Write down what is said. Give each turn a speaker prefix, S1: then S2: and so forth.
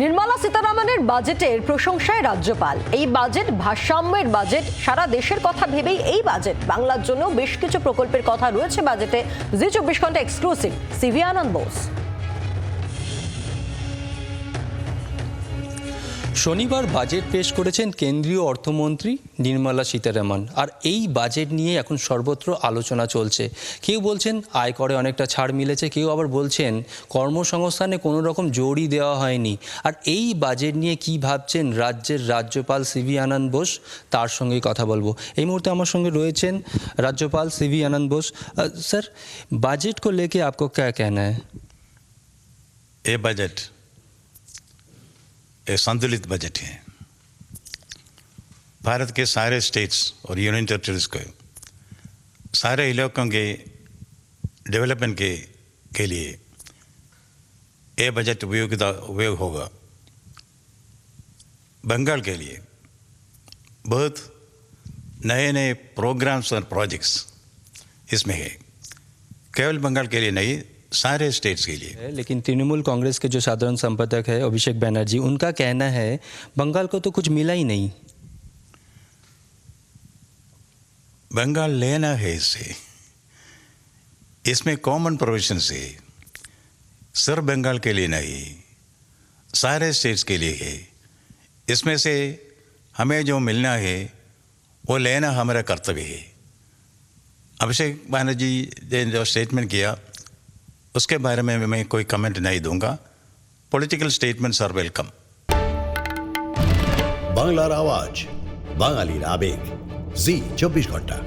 S1: নির্মলা সীতারামনের বাজেটের প্রশংসায় রাজ্যপাল। এই বাজেট ভারসাম্যের বাজেট। সারা দেশের কথা ভেবেই এই বাজেট। বাংলার জন্য বেশ কিছু প্রকল্পের কথা রয়েছে বাজেটে। জি চব্বিশ ঘণ্টা এক্সক্লুসিভ। সিভি আনন্দ বোস।
S2: শনিবার বাজেট পেশ করেছেন কেন্দ্রীয় অর্থমন্ত্রী নির্মলা সীতারামন আর এই বাজেট নিয়ে এখন সর্বত্র আলোচনা চলছে কেউ বলছেন আয়করে অনেকটা ছাড় মিলেছে কেউ আবার বলছেন কর্মসংস্থানে কোনো রকম জোরই দেওয়া হয়নি আর এই বাজেট নিয়ে কি ভাবছেন রাজ্যের রাজ্যপাল সিভি আনন্দ বোস তার সঙ্গেই কথা বলবো এই মুহূর্তে আমার সঙ্গে রয়েছেন রাজ্যপাল সিভি আনন্দ বোস আহ, স্যার বাজেট को लेके आपको क्या कहना है
S3: ये बजट एक संतुलित बजट है। भारत के सारे स्टेट्स और यूनियन टेरिटरीज को, सारे इलाकों के डेवलपमेंट के के लिए ये बजट उपयोगिता, उपयोग होगा। बंगाल के लिए बहुत नए नए प्रोग्राम्स और प्रोजेक्ट्स इसमें है। केवल बंगाल के लिए नहीं सारे स्टेट्स के लिए।
S2: लेकिन तृणमूल कांग्रेस के जो साधारण संपादक है अभिषेक बैनर्जी उनका कहना है बंगाल को तो कुछ मिला ही नहीं।
S3: बंगाल लेना है इससे इसमें कॉमन प्रोविज़न से सिर्फ़ बंगाल के लिए नहीं सारे स्टेट्स के लिए है। इसमें से हमें जो मिलना है वो लेना हमारा कर्तव्य है। अभिषेक बनर्जी ने जो स्टेटमेंट किया उसके बारे में मैं कोई कमेंट नहीं दूंगा पॉलिटिकल स्टेटमेंट्स आर वेलकम
S4: বাংলার আওয়াজ বাঙালির আবেগ জি চব্বিশ ঘন্টা